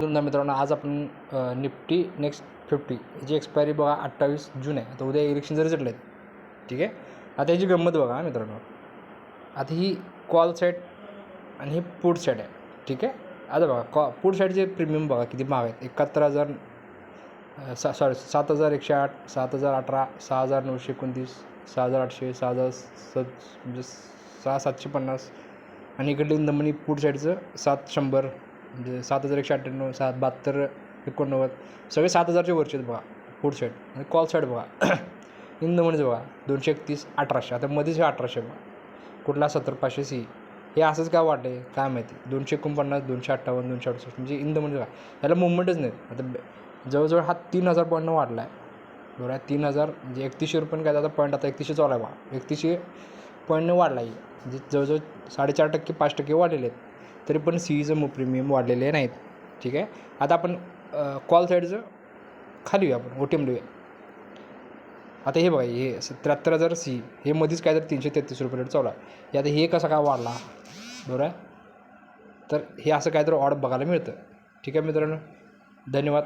नमस्कार मित्रांनो आज आपण निफ्टी नेक्स्ट फिफ्टी याची एक्सपायरी बघा अठ्ठावीस जून आहे. आता उद्या इलेक्शन जरी सुटले ठीक आहे? आता याची गंमत बघा मित्रांनो. आता ही कॉल सेट आणि ही पुट सेट आहे ठीक आहे? आता बघा कॉ पुट साईडचे प्रीमियम बघा किती महाग आहेत. एकाहत्तर हजार सा सॉरी सात हजार एकशे आठ सात हजार अठरा सहा हजार नऊशे एकोणतीस सहा हजार आठशे सहा हजार सत म्हणजे सहा सातशे पन्नास. आणि इकडली दमणी पुढ साईडचं सात शंभर म्हणजे सात हजार एकशे अठ्ठ्याण्णव सात बहात्तर एकोणनव्वद सगळे सात हजारचे वरचे आहेत बघा फूड साईड म्हणजे कॉल साईड बघा. इंदमणीच बघा दोनशे एकतीस अठराशे. आता मध्येच हे अठराशे बघा. कुठला? सत्तर पाचशे सी. हे असंच काय वाटले काय माहिती? दोनशे एकोणपन्नास दोनशे अठ्ठावन्न दोनशे अडुसष्ट. म्हणजे इंदमणीच म्हणजे बघा याला मुवमेंटच नाही आता जवळजवळ हा तीन हजार पॉईंटनं वाढला आहे बरोबर आहे तीन हजार म्हणजे एकतीसशे रुपये काय आता पॉईंट आता एकतीसशे चालू आहे बघा. एकतीसशे पॉईंटनं वाढला आहे म्हणजे जवळजवळ साडेचार टक्के पाच टक्के वाढलेले आहेत. तरी पण सीईचं प्रीमियम वाढलेले नाहीत. ठीक आहे? आता आपण कॉल साईडचं खाली येऊया आपण ओ टी एम लिहूया आता हे बघा हे त्र्याहत्तर हजार सी हे मध्येच काय तर तीनशे तेहतीस रुपये रेट चालू हे आता हे कसा काय वाढला? बरोबर आहे? तर हे असं काहीतरी ऑर्डर बघायला मिळतं. ठीक आहे मित्रांनो? धन्यवाद.